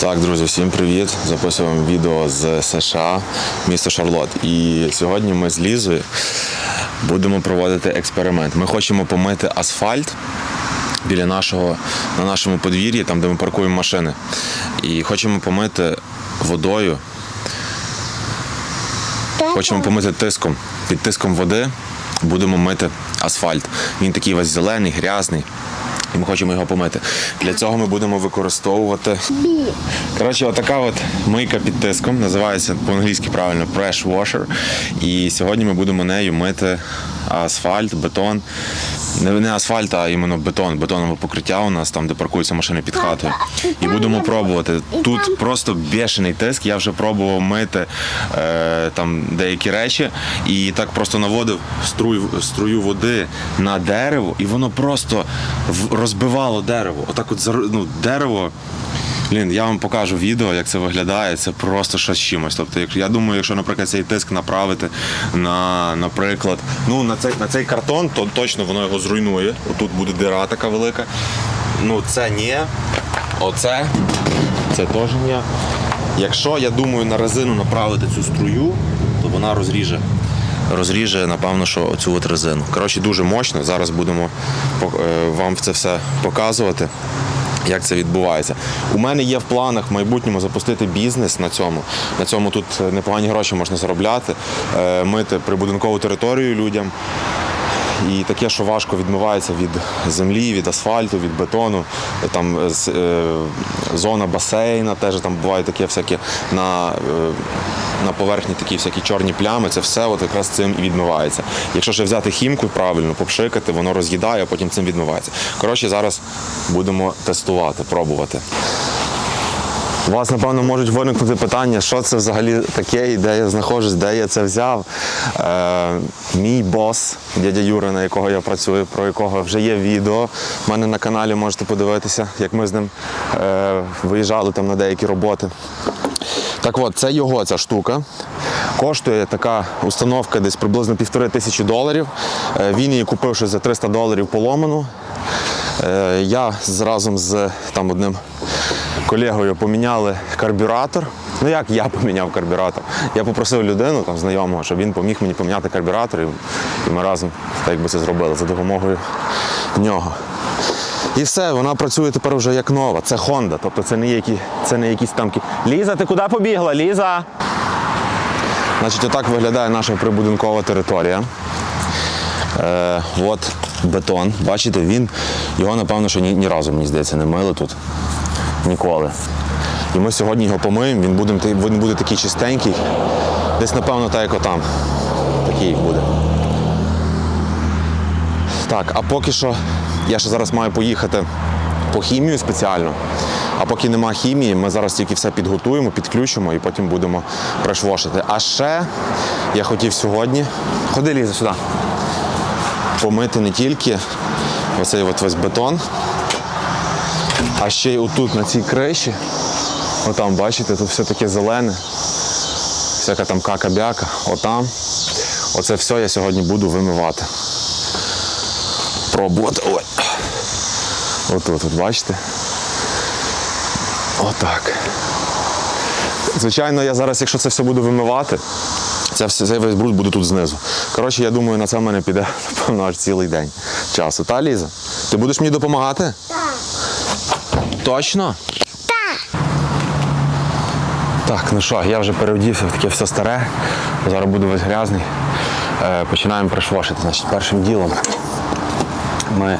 Так, друзі, всім привіт! Записуємо відео з США, місто Шарлот. І сьогодні ми з Лізою будемо проводити експеримент. Ми хочемо помити асфальт біля нашого на нашому подвір'ї, там де ми паркуємо машини. І хочемо помити водою. Хочемо помити тиском. Під тиском води будемо мити асфальт. Він такий весь зелений, грязний. І ми хочемо його помити. Для цього ми будемо використовувати. Коротше, отака от мийка під тиском, називається по-англійськи правильно press washer. І сьогодні ми будемо нею мити асфальт, бетон. Не, асфальт, а іменно бетон, бетонове покриття у нас там, де паркуються машини під хатою. І будемо пробувати. Тут просто бешений тиск. Я вже пробував мити е, там деякі речі і так просто наводив струю, струю води на дерево, і воно просто розбивало дерево. Отак, от ну, дерево. Блін, я вам покажу відео, як це виглядає. Це просто щось чимось. Тобто, якщо я думаю, якщо, наприклад, цей тиск направити на, наприклад, ну на цей на цей картон, то точно воно його зруйнує. Отут буде дира така велика. Ну це ні. Оце це теж ні. Якщо я думаю на резину направити цю струю, то вона розріже. Розріже, напевно, що оцю от резину. Коротше, дуже мощно. Зараз будемо е, вам це все показувати як це відбувається. У мене є в планах в майбутньому запустити бізнес на цьому. На цьому тут непогані гроші можна заробляти, е, мити прибудинкову територію людям. І таке, що важко відмивається від землі, від асфальту, від бетону. Там е, е, зона басейна, теж там буває таке всяке на, е, на поверхні такі всякі чорні плями. Це все от якраз цим і відмивається. Якщо ще взяти хімку правильно, попшикати, воно роз'їдає, а потім цим відмивається. Коротше, зараз будемо тестувати, пробувати. У вас, напевно, можуть виникнути питання, що це взагалі таке, і де я знаходжусь, де я це взяв. Е, мій бос, дядя Юра, на якого я працюю, про якого вже є відео. У мене на каналі можете подивитися, як ми з ним е, виїжджали там на деякі роботи. Так от, це його ця штука. Коштує така установка десь приблизно півтори тисячі доларів. Е, Він її купив ще за 300 доларів поломану. Е, Я разом з там одним колегою поміняли карбюратор. Ну як я поміняв карбюратор? Я попросив людину там знайомого, щоб він поміг мені поміняти карбюратор, і ми разом так би це зробили за допомогою нього. І все, вона працює тепер вже як нова. Це Honda, тобто це не, які, це не якісь там. Ліза, ти куди побігла? Ліза? Значить, отак виглядає наша прибудинкова територія. Е, от бетон. Бачите, він його, напевно, що ні, ні разу, мені здається, не мили тут. Ніколи. І ми сьогодні його помиємо, він буде, він буде такий чистенький. Десь, напевно, так, як отам. Такий буде. Так, а поки що я ще зараз маю поїхати по хімію спеціально. А поки нема хімії, ми зараз тільки все підготуємо, підключимо і потім будемо прешвошити. А ще я хотів сьогодні. Ходи, Ліза, сюди. Помити не тільки оцей от весь бетон, а ще й отут на цій криші. Отам, бачите, тут все таке зелене. Всяка там кака-бяка. Отам. Оце все я сьогодні буду вимивати. Пробувати. Ой. Отут, от бачите? Отак. Звичайно, я зараз, якщо це все буду вимивати, це все, цей весь бруд буде тут знизу. Коротше, я думаю, на це в мене піде, напевно, аж цілий день часу. Та, Ліза? Ти будеш мені допомагати? Так. Точно? Так. Так, ну що, я вже переодівся в таке все старе. Зараз буду весь грязний. Е, починаємо пришвошити. Значить, першим ділом ми,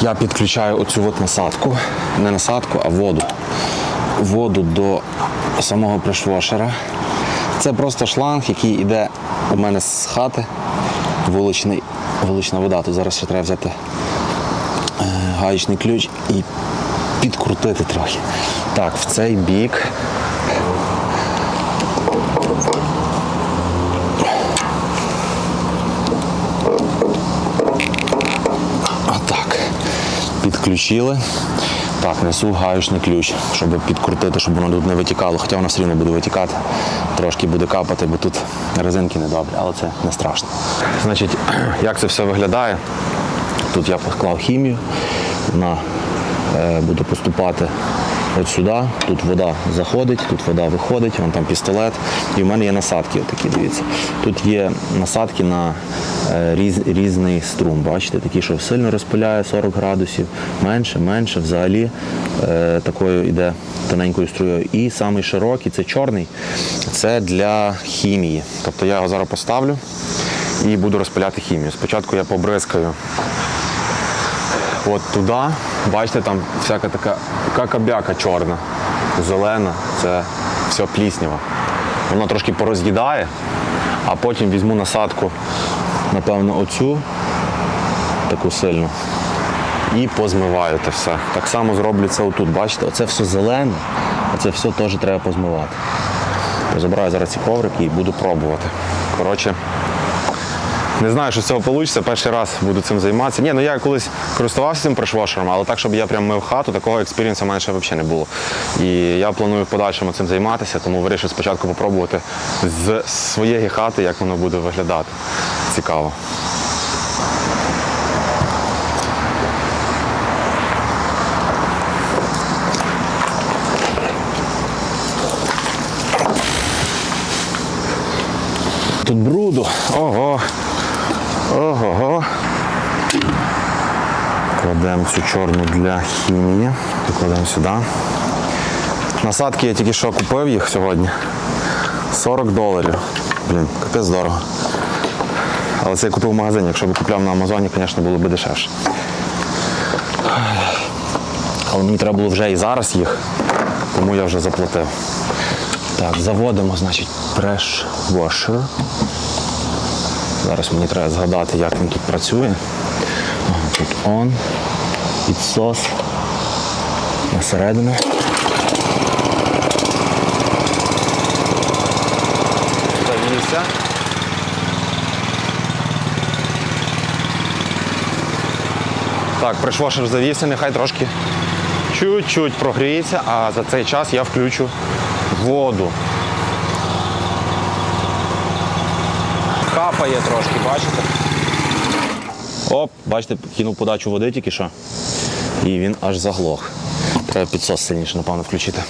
я підключаю оцю от насадку. Не насадку, а воду. Воду до самого пришвошера. Це просто шланг, який йде у мене з хати. Вуличний, вулична вода. Тут зараз ще треба взяти е, гаєчний ключ і підкрутити трохи. Так, в цей бік Отак. Підключили. Так, несу гаючний ключ, щоб підкрутити, щоб воно тут не витікало. Хоча воно все рівно буде витікати. Трошки буде капати, бо тут резинки недобрі, але це не страшно. Значить, як це все виглядає? Тут я поклав хімію, вона е, буде поступати от сюди, тут вода заходить, тут вода виходить, вон там пістолет. І в мене є насадки, отакі, дивіться. Тут є насадки на різ, різний струм. Бачите, такі, що сильно розпиляє 40 градусів, менше, менше, взагалі е, такою йде тоненькою струєю. І самий широкий, це чорний, це для хімії. Тобто я його зараз поставлю і буду розпиляти хімію. Спочатку я побризкаю от туди, бачите, там всяка така какабяка чорна, зелена, це все пліснява. Воно трошки пороз'їдає, а потім візьму насадку, напевно, оцю, таку сильну, і позмиваю те все. Так само зроблю це отут. Бачите, оце все зелене, а це все теж треба позмивати. Позабираю зараз ці коврики і буду пробувати. Коротше, не знаю, що з цього вийде. Перший раз буду цим займатися. Ні, ну я колись користувався цим пришвошером, але так, щоб я прям мив хату, такого експірієнсу в мене ще взагалі не було. І я планую в подальшому цим займатися, тому вирішив спочатку попробувати з своєї хати, як воно буде виглядати. Цікаво. Тут бруду. Ого. Ого. Кладемо цю чорну для хімії. Покладемо сюди. Насадки я тільки що купив їх сьогодні. 40 доларів. Блін, капець дорого. Але це я купив в магазині. Якщо б купляв на Амазоні, звісно, було б дешевше. Але мені треба було вже і зараз їх, тому я вже заплатив. Так, заводимо, значить, washer. Зараз мені треба згадати, як він тут працює. Тут on, підсос на середину. Завівся. Так, пришвошер завівся, нехай трошки чуть-чуть прогріється, а за цей час я включу воду. Капає трошки, бачите? Оп, бачите, кинув подачу води тільки що. І він аж заглох. Треба підсос сильніше, напевно, включити.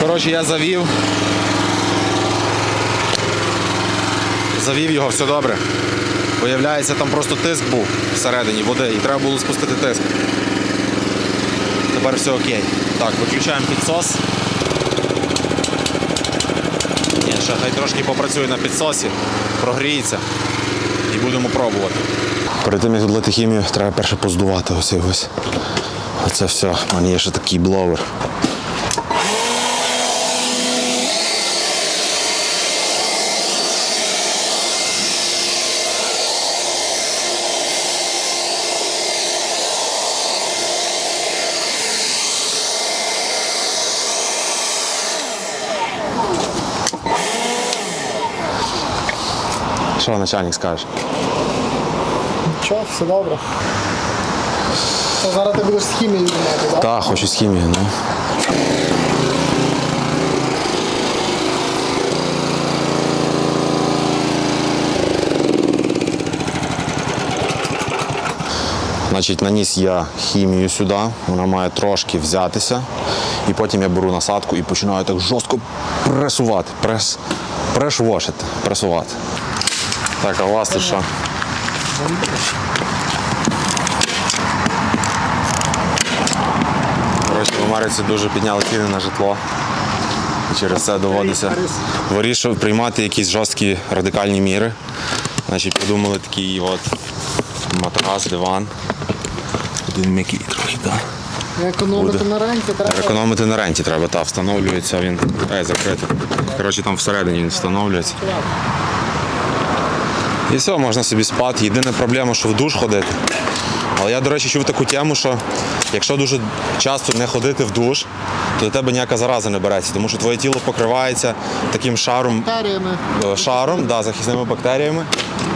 Коротше, я завів. Завів його, все добре. Виявляється, там просто тиск був всередині води і треба було спустити тиск. Тепер все окей. Так, виключаємо підсос. Ні, ще хай трошки попрацює на підсосі, прогріється і будемо пробувати. Перед тим, як відлити хімію, треба перше поздувати ось ось. Оце все. У мене є ще такий бловер. Що начальник скаже? Що, все добре. То зараз ти будеш з хімією знімати, так? Так, хочу з хімією, ну. Значить, наніс я хімію сюди, вона має трошки взятися. І потім я беру насадку і починаю так жорстко пресувати, прес, прешвошити, пресувати. Так, а вас що? Коротше, в Америці дуже підняли ціни на житло. І через це доводиться вирішив приймати якісь жорсткі радикальні міри. Значить, придумали такий от матрас, диван. Один м'який трохи, так. Економити Буде. на ренті треба. Економити на ренті треба, та встановлюється він. Е, закритий. Коротше, там всередині він встановлюється. І все, можна собі спати. Єдина проблема, що в душ ходити. Але я, до речі, чув таку тему, що якщо дуже часто не ходити в душ, то до тебе ніяка зараза не береться, тому що твоє тіло покривається таким шаром, Бактеріями. е, шаром да, захисними бактеріями,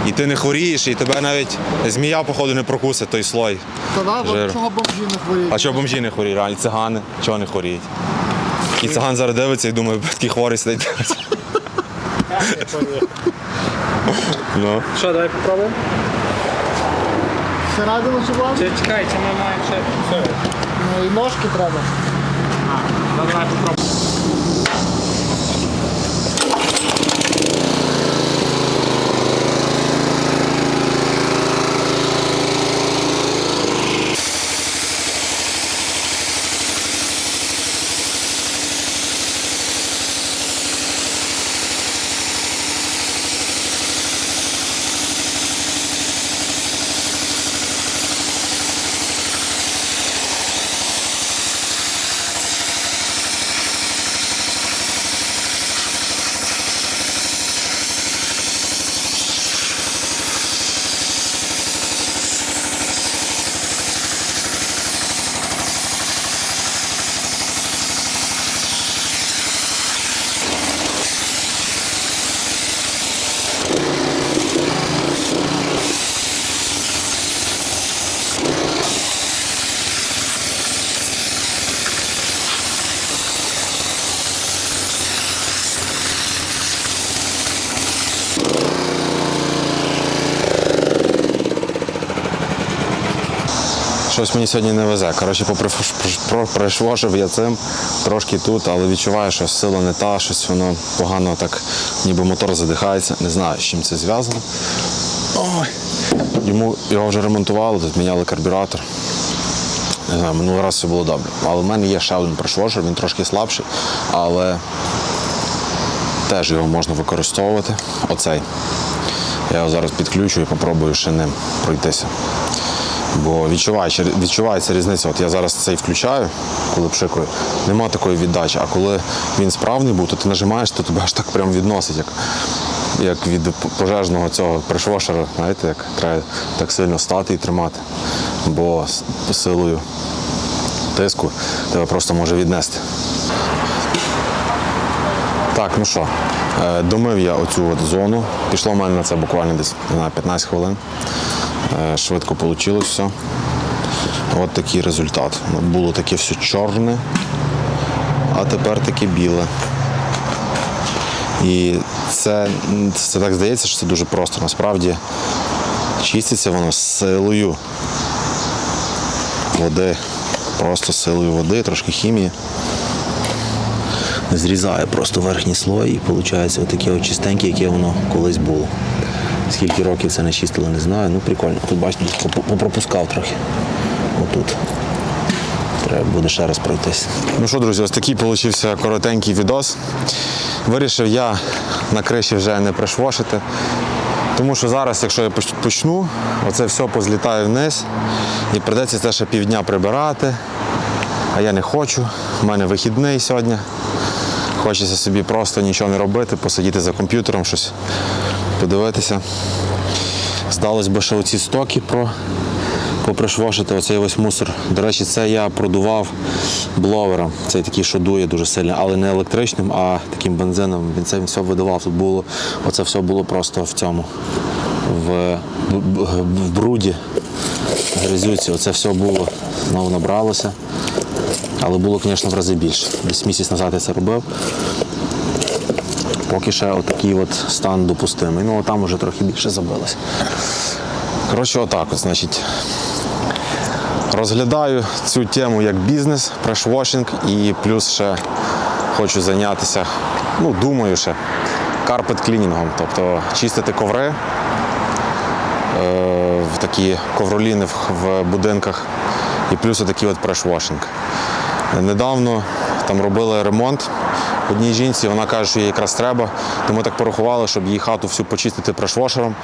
і ти не хворієш, і тебе навіть змія, походу, не прокусить той слой. Та да, бо Жир. чого бомжі не хворіють? А чого бомжі не хворіють? І цигани, чого не хворіють? І циган зараз дивиться і думає, такий хворий сидить. Що, давай попробуємо? Всередину чи вам? Чи чекайте, ми маємо ще. Ну і ножки треба. Давай попробуй. Щось мені сьогодні не везе. Коротше, попришвошив я цим трошки тут, але відчуваю, що сила не та, щось воно погано так, ніби мотор задихається. Не знаю, з чим це зв'язано. Ой. Йому його вже ремонтували, тут міняли карбюратор. Не знаю, минулий раз все було добре. Але в мене є ще один пришвошер, він трошки слабший, але теж його можна використовувати. Оцей. Я його зараз підключу і попробую ще ним пройтися. Бо відчуваю, відчувається різниця. От я зараз цей включаю, коли пшикаю, нема такої віддачі. А коли він справний був, то ти нажимаєш, то тебе аж так прям відносить, як, як від пожежного цього пришвошера, знаєте, як треба так сильно стати і тримати. Бо силою тиску тебе просто може віднести. Так, ну що, е, домив я оцю от зону. Пішло в мене на це буквально десь не знаю, 15 хвилин. Е, Швидко вийшло все. От такий результат. Було таке все чорне, а тепер таке біле. І це, це так здається, що це дуже просто. Насправді чиститься воно силою води. Просто силою води, трошки хімії зрізає просто верхній слой і виходить отаке от чистеньке, яке воно колись було. Скільки років це не чистило, не знаю. Ну прикольно. Тут бачите, попропускав трохи. Отут. Треба буде ще раз пройтись. Ну що, друзі, ось такий получився коротенький відос. Вирішив я на криші вже не пришвошити. Тому що зараз, якщо я почну, оце все позлітає вниз і прийдеться це ще півдня прибирати. А я не хочу. У мене вихідний сьогодні. Хочеться собі просто нічого не робити, посидіти за комп'ютером, щось подивитися. Здалось би, що оці стоки про попришвошити оцей ось мусор. До речі, це я продував бловером. Цей такий, що дує дуже сильно, але не електричним, а таким бензином. Він це все видавав. Тут було, оце все було просто в цьому, в, в бруді, грязюці. Оце все було, знову набралося. Але було, звісно, в рази більше. Десь місяць назад я це робив. Поки ще отакий от стан допустимий. Ну, там вже трохи більше забилось. Коротше, отак, от, значить. Розглядаю цю тему як бізнес, прешвошинг і плюс ще хочу зайнятися, ну, думаю ще, карпет-клінінгом, тобто чистити коври, е, в такі ковроліни в, в будинках і плюс отакий от прешвошинг. Недавно там робили ремонт одній жінці, вона каже, що їй якраз треба. То ми так порахували, щоб її хату всю почистити прешвошером.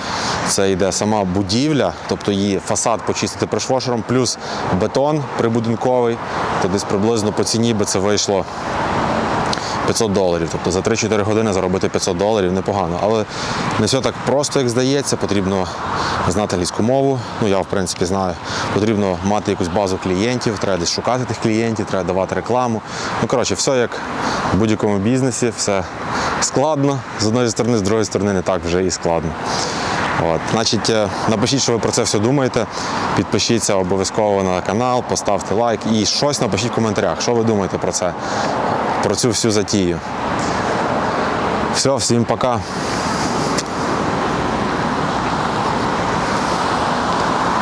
Це йде сама будівля, тобто її фасад почистити прешвошером, плюс бетон прибудинковий, то десь приблизно по ціні би це вийшло 500 доларів. Тобто за 3-4 години заробити 500 доларів непогано. Але не все так просто, як здається. Потрібно знати англійську мову. Ну я в принципі знаю. Потрібно мати якусь базу клієнтів, треба десь шукати тих клієнтів, треба давати рекламу. Ну коротше, все як в будь-якому бізнесі, все складно з одної сторони, з другої сторони не так вже і складно. От. Значить, е, напишіть, що ви про це все думаєте. Підпишіться обов'язково на канал, поставте лайк і щось напишіть в коментарях, що ви думаєте про це, про цю всю затію. Все, всім пока.